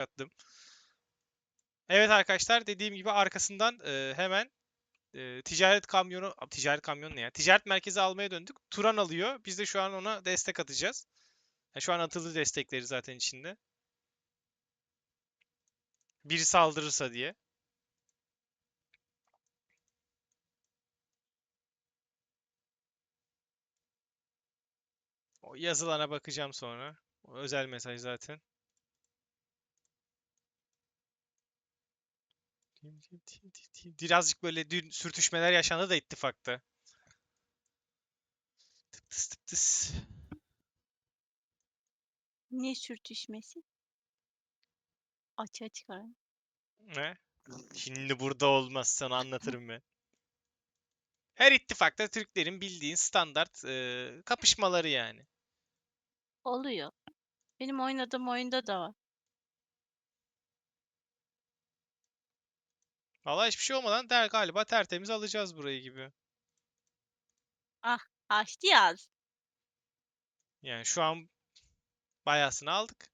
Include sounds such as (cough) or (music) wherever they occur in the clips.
attım. Evet arkadaşlar dediğim gibi arkasından e, hemen e, ticaret kamyonu, ticaret kamyonu ne ya? Ticaret merkezi almaya döndük. Turan alıyor. Biz de şu an ona destek atacağız. Ya şu an atıldı destekleri zaten içinde. Biri saldırırsa diye. O yazılana bakacağım sonra. O özel mesaj zaten. Birazcık böyle dün sürtüşmeler yaşandı da ittifakta. Tıp tıs tıp tıs. Ne sürtüşmesi? Açığa çıkarın. Ne? Şimdi burada olmaz sana anlatırım ben. Her ittifakta Türklerin bildiğin standart e, kapışmaları yani. Oluyor. Benim oynadığım oyunda da var. Valla hiçbir şey olmadan der galiba tertemiz alacağız burayı gibi. Açtı yaz. Yani şu an bayasını aldık.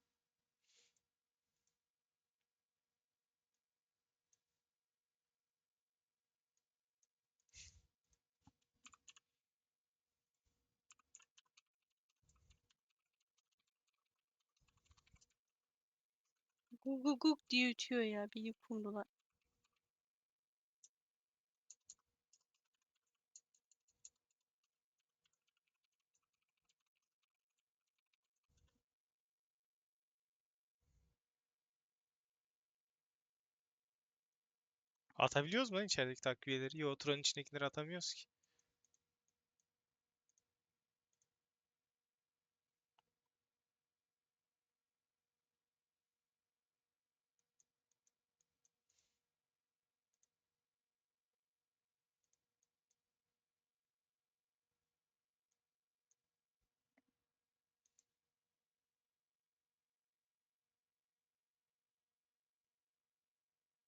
Guk guk guk diye uçuyor ya. Bir kumrular. Atabiliyoruz mu lan içerideki takviyeleri? Yok oturanın içindekileri atamıyoruz ki.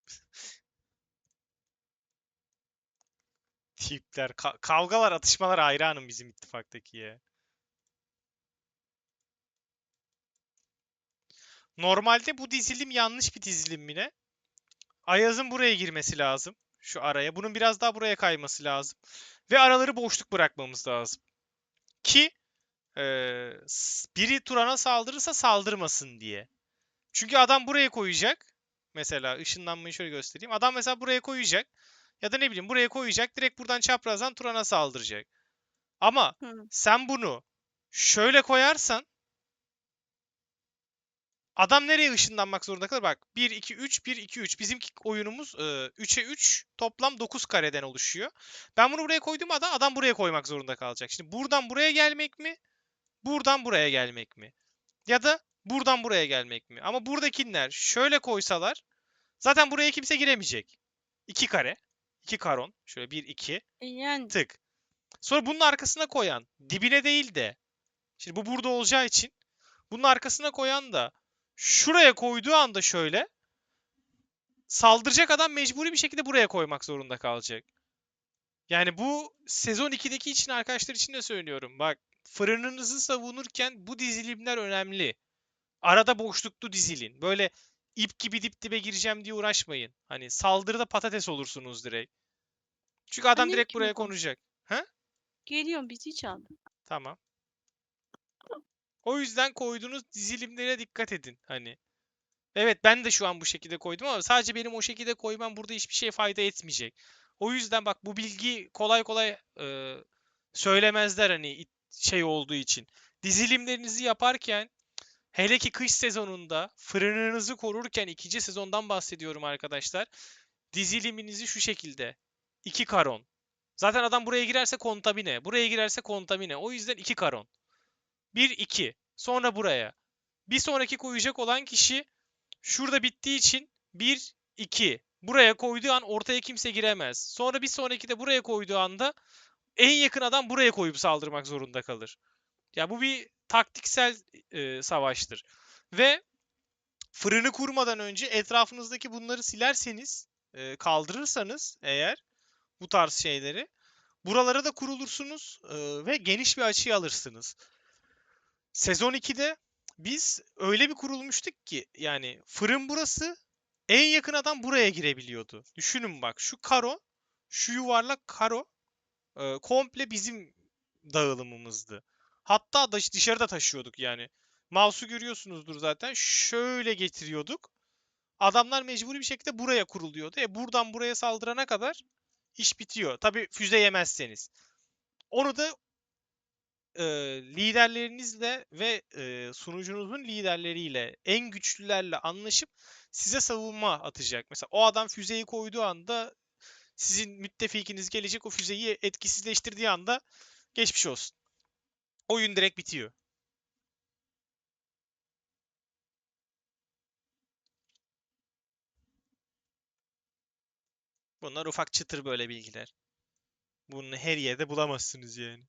(laughs) Tipler, ka- kavgalar, atışmalar hayranım bizim ittifaktaki ya. Normalde bu dizilim yanlış bir dizilim mi ne? Ayaz'ın buraya girmesi lazım. Şu araya. Bunun biraz daha buraya kayması lazım. Ve araları boşluk bırakmamız lazım. Ki s- biri Turan'a saldırırsa saldırmasın diye. Çünkü adam buraya koyacak. Mesela ışınlanmayı şöyle göstereyim. Adam mesela buraya koyacak. Ya da ne bileyim buraya koyacak. Direkt buradan çaprazdan Turan'a saldıracak. Ama Hı. sen bunu şöyle koyarsan adam nereye ışınlanmak zorunda kalır? Bak 1 2 3 1 2 3. Bizimki oyunumuz e, 3'e 3 toplam 9 kareden oluşuyor. Ben bunu buraya koydum adam adam buraya koymak zorunda kalacak. Şimdi buradan buraya gelmek mi? Buradan buraya gelmek mi? Ya da buradan buraya gelmek mi? Ama buradakiler şöyle koysalar zaten buraya kimse giremeyecek. 2 kare. 2 karon. Şöyle 1 2 E yani tık. Sonra bunun arkasına koyan dibine değil de şimdi bu burada olacağı için bunun arkasına koyan da şuraya koyduğu anda şöyle saldıracak adam mecburi bir şekilde buraya koymak zorunda kalacak. Yani bu sezon 2'deki için arkadaşlar için de söylüyorum. Bak fırınınızı savunurken bu dizilimler önemli. Arada boşluklu dizilin. Böyle ip gibi dip dibe gireceğim diye uğraşmayın. Hani saldırıda patates olursunuz direkt. Çünkü adam Annem direkt buraya konuşuyor? konacak. geliyorum bizi çaldı. Tamam. O yüzden koyduğunuz dizilimlere dikkat edin. Hani. Evet ben de şu an bu şekilde koydum ama sadece benim o şekilde koymam burada hiçbir şey fayda etmeyecek. O yüzden bak bu bilgi kolay kolay e, söylemezler hani şey olduğu için. Dizilimlerinizi yaparken hele ki kış sezonunda fırınınızı korurken ikinci sezondan bahsediyorum arkadaşlar. Diziliminizi şu şekilde. 2 karon. Zaten adam buraya girerse kontamine. Buraya girerse kontamine. O yüzden 2 karon. 1 2. Sonra buraya. Bir sonraki koyacak olan kişi şurada bittiği için 1 2. Buraya koyduğu an ortaya kimse giremez. Sonra bir sonraki de buraya koyduğu anda en yakın adam buraya koyup saldırmak zorunda kalır. Ya bu bir taktiksel e, savaştır. Ve fırını kurmadan önce etrafınızdaki bunları silerseniz, e, kaldırırsanız eğer bu tarz şeyleri buralara da kurulursunuz e, ve geniş bir açıyı alırsınız. Sezon 2'de biz öyle bir kurulmuştuk ki yani fırın burası en yakın adam buraya girebiliyordu. Düşünün bak şu karo, şu yuvarlak karo e, komple bizim dağılımımızdı. Hatta dış- dışarıda taşıyorduk yani. Mouse'u görüyorsunuzdur zaten. Şöyle getiriyorduk. Adamlar mecburi bir şekilde buraya kuruluyordu. E buradan buraya saldırana kadar iş bitiyor. Tabii füze yemezseniz. Onu da e, liderlerinizle ve e, sunucunuzun liderleriyle en güçlülerle anlaşıp size savunma atacak. Mesela o adam füzeyi koyduğu anda sizin müttefikiniz gelecek o füzeyi etkisizleştirdiği anda geçmiş olsun. Oyun direkt bitiyor. Bunlar ufak çıtır böyle bilgiler. Bunu her yerde bulamazsınız yani.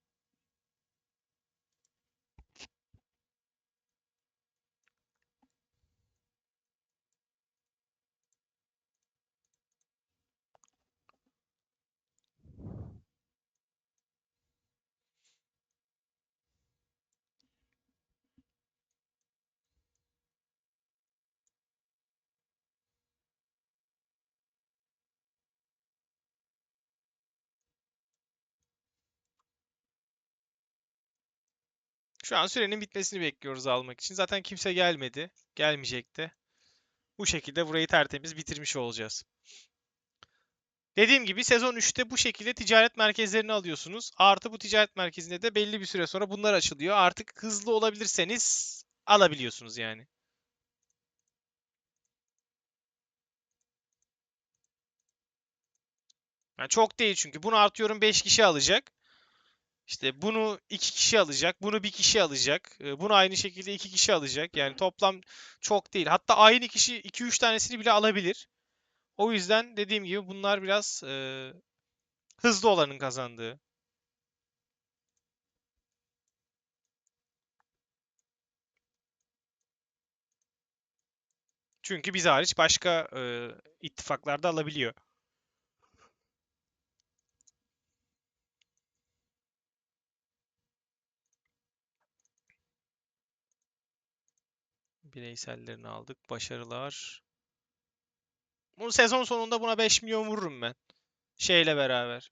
Şu an sürenin bitmesini bekliyoruz almak için. Zaten kimse gelmedi. Gelmeyecek de. Bu şekilde burayı tertemiz bitirmiş olacağız. Dediğim gibi sezon 3'te bu şekilde ticaret merkezlerini alıyorsunuz. Artı bu ticaret merkezinde de belli bir süre sonra bunlar açılıyor. Artık hızlı olabilirseniz alabiliyorsunuz yani. Yani çok değil çünkü. Bunu artıyorum 5 kişi alacak. İşte bunu 2 kişi alacak. Bunu bir kişi alacak. e, Bunu aynı şekilde 2 kişi alacak. Yani toplam çok değil. Hatta aynı kişi 2-3 tanesini bile alabilir. O yüzden dediğim gibi bunlar biraz e, hızlı olanın kazandığı. Çünkü biz hariç başka e, ittifaklarda alabiliyor. Bireysellerini aldık. Başarılar. Bu sezon sonunda buna 5 milyon vururum ben. Şeyle beraber.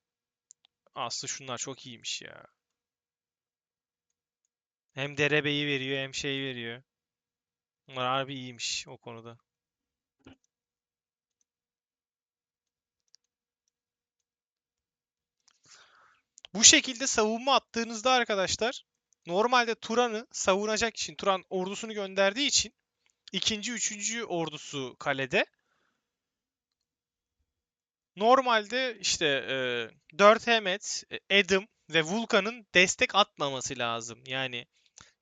Aslı şunlar çok iyiymiş ya. Hem derebeyi veriyor hem şey veriyor. Bunlar harbi iyiymiş o konuda. Bu şekilde savunma attığınızda arkadaşlar normalde Turan'ı savunacak için Turan ordusunu gönderdiği için ikinci, üçüncü ordusu kalede. Normalde işte e, 4 Hemet, e, Adam ve Vulkan'ın destek atmaması lazım. Yani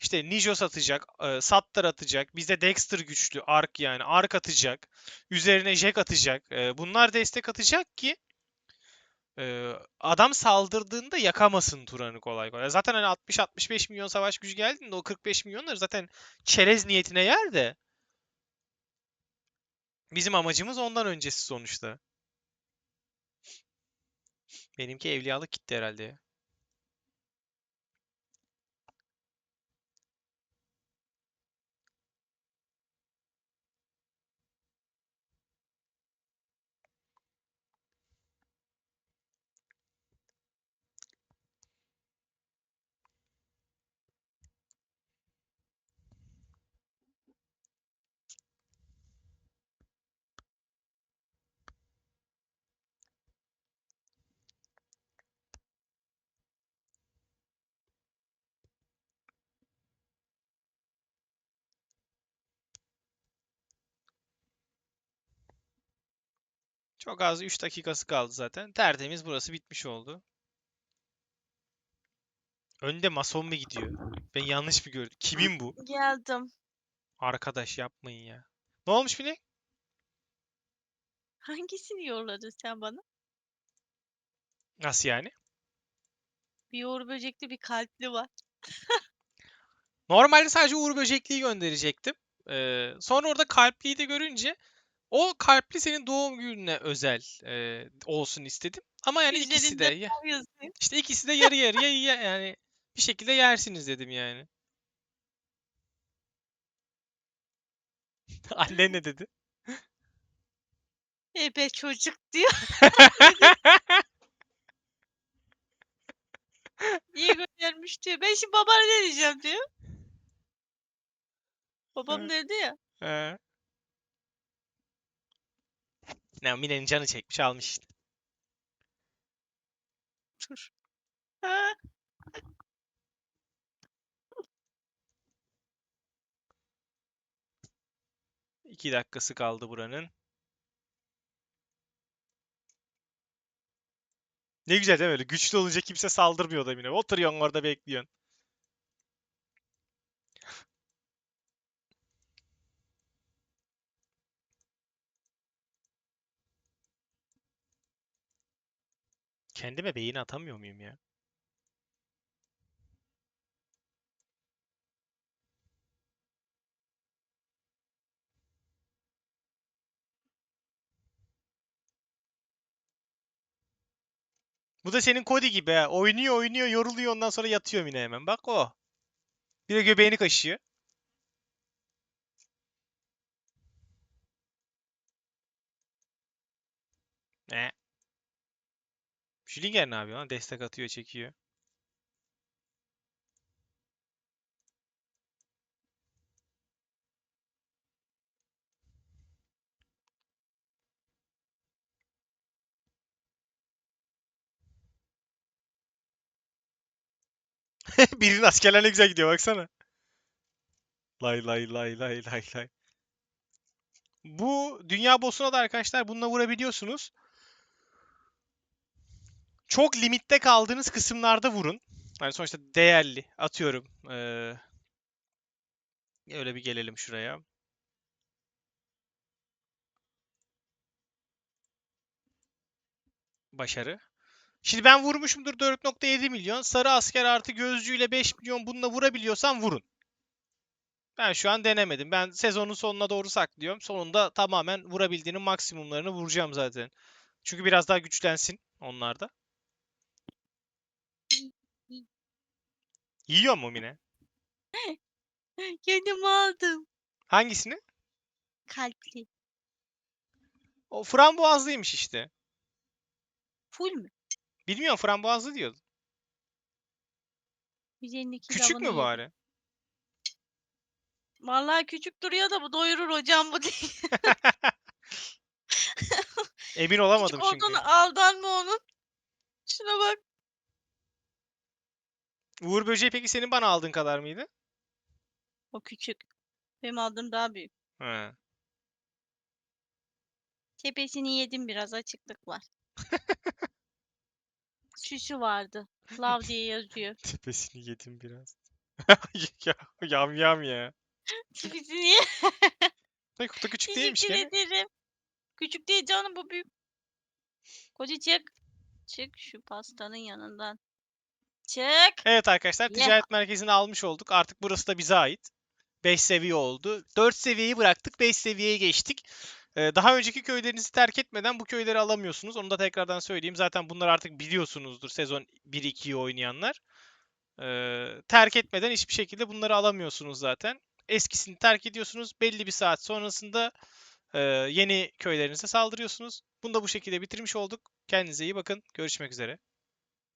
işte Nijos atacak, e, Sattar atacak, bizde Dexter güçlü, Ark yani Ark atacak, üzerine Jack atacak. E, bunlar destek atacak ki adam saldırdığında yakamasın Turan'ı kolay kolay. Zaten hani 60-65 milyon savaş gücü geldiğinde o 45 milyonları zaten çerez niyetine yer de bizim amacımız ondan öncesi sonuçta. Benimki evliyalık gitti herhalde Çok az 3 dakikası kaldı zaten. Tertemiz burası bitmiş oldu. Önde mason mu gidiyor? Ben yanlış mı gördüm? Kimin bu? Geldim. Arkadaş yapmayın ya. Ne olmuş Bilek? Hangisini yolladın sen bana? Nasıl yani? Bir uğur böcekli bir kalpli var. Normalde sadece Uğur Böcekli'yi gönderecektim. Ee, sonra orada kalpliyi de görünce o kalpli senin doğum gününe özel e, olsun istedim. Ama yani ikisi de ya- işte ikisi de yarı yarıya yani bir şekilde yersiniz dedim yani. (laughs) Annen ne dedi? Ebe çocuk diyor. (laughs) Niye göndermiş diyor. Ben şimdi babana ne diyeceğim diyor. Babam Evet. nerede ya? He. Ne Mine'nin canı çekmiş almış işte. Dur. İki dakikası kaldı buranın. Ne güzel değil mi? Öyle güçlü olunca kimse saldırmıyor da Mine. Oturuyorsun orada bekliyorsun. Kendime beyin atamıyor muyum ya? Bu da senin Cody gibi ha. Oynuyor oynuyor yoruluyor ondan sonra yatıyor yine hemen. Bak o. Bir de göbeğini kaşıyor. Ne? Schillinger ne yapıyor lan? Destek atıyor, çekiyor. (laughs) Birinin askerler ne güzel gidiyor baksana. Lay lay lay lay lay lay. Bu dünya boss'una da arkadaşlar bununla vurabiliyorsunuz. Çok limitte kaldığınız kısımlarda vurun. Yani sonuçta değerli. Atıyorum. Eee öyle bir gelelim şuraya. Başarı. Şimdi ben vurmuşumdur 4.7 milyon. Sarı asker artı gözcüyle 5 milyon bununla vurabiliyorsan vurun. Ben şu an denemedim. Ben sezonun sonuna doğru saklıyorum. Sonunda tamamen vurabildiğinin maksimumlarını vuracağım zaten. Çünkü biraz daha güçlensin onlar da. Yiyor mu Mine? (laughs) Kendimi aldım. Hangisini? Kalpli. O frambuazlıymış işte. Full mü? Bilmiyorum frambuazlı diyordu. 152 Küçük mü bari? Vallahi küçük duruyor da bu doyurur hocam bu değil. (laughs) Emin olamadım çünkü. oradan aldanma onun. Şuna bak. Uğur böceği peki senin bana aldığın kadar mıydı? O küçük. Benim aldığım daha büyük. He. Tepesini yedim biraz açıklık var. (laughs) Süsü vardı. Love diye yazıyor. (laughs) Tepesini yedim biraz. (laughs) ya, yam yam ya. Tepesini ye. Ne kutu küçük değilmiş Teşekkür gene. ederim. Küçük değil canım bu büyük. Koca çık. Çık şu pastanın yanından. Çık. Evet arkadaşlar ticaret merkezini almış olduk. Artık burası da bize ait. 5 seviye oldu. 4 seviyeyi bıraktık. 5 seviyeye geçtik. Ee, daha önceki köylerinizi terk etmeden bu köyleri alamıyorsunuz. Onu da tekrardan söyleyeyim. Zaten bunları artık biliyorsunuzdur sezon 1-2'yi oynayanlar. Ee, terk etmeden hiçbir şekilde bunları alamıyorsunuz zaten. Eskisini terk ediyorsunuz. Belli bir saat sonrasında e, yeni köylerinize saldırıyorsunuz. Bunu da bu şekilde bitirmiş olduk. Kendinize iyi bakın. Görüşmek üzere.